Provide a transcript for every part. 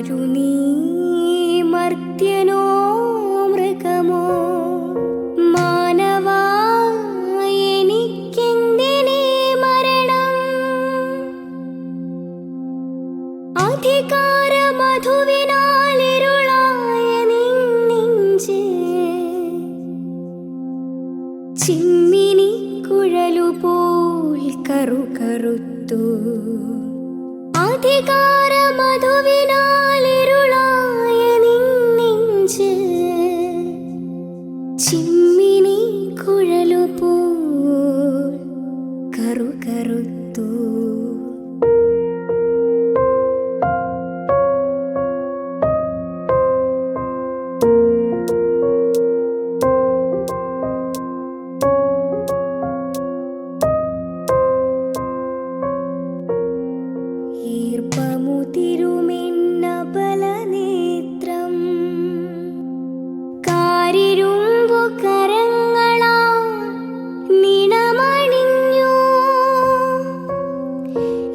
ആരു മർത്യനോ മരണം? അധികാര മധുവിനാലിരുളായ കറുകറുത്തു. അധികാര മധുവിനാൽ കുഴലുപോൽ കറു കറുത്തു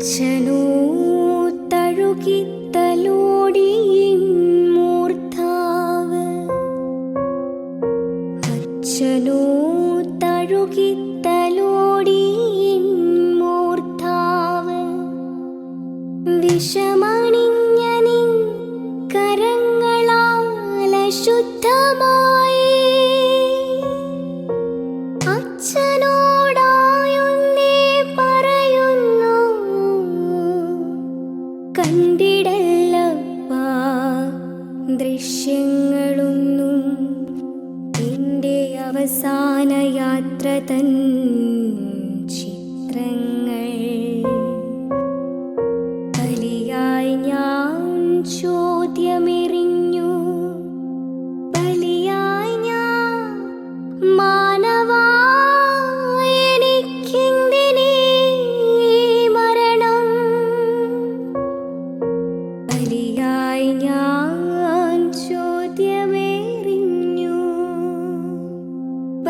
അച്ഛനോ തഴുകിത്തലോടി മൂർധാവ്. അച്ഛനോ തഴുകിത്തലോടി കണ്ടിടല്ലപ്പാ. ദൃശ്യങ്ങളൊന്നും എന്റെ അവസാന യാത്ര തൻ ചിത്രങ്ങൾ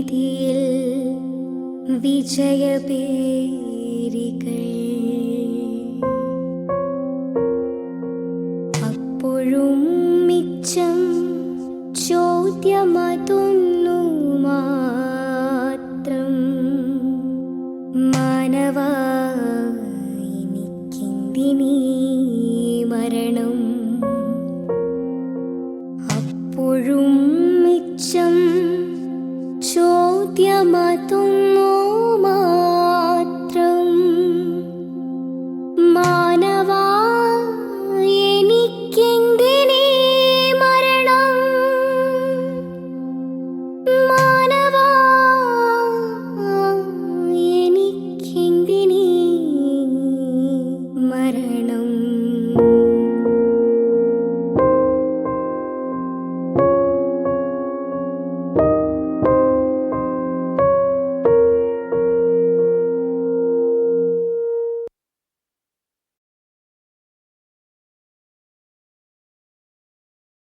വീതിയിൽ വിജയപേരികൾ അപ്പോഴും മിച്ചം ചോദ്യമതൊന്നു മാത്രം മാനവ എനിക്കിന്തിനീ മരണം.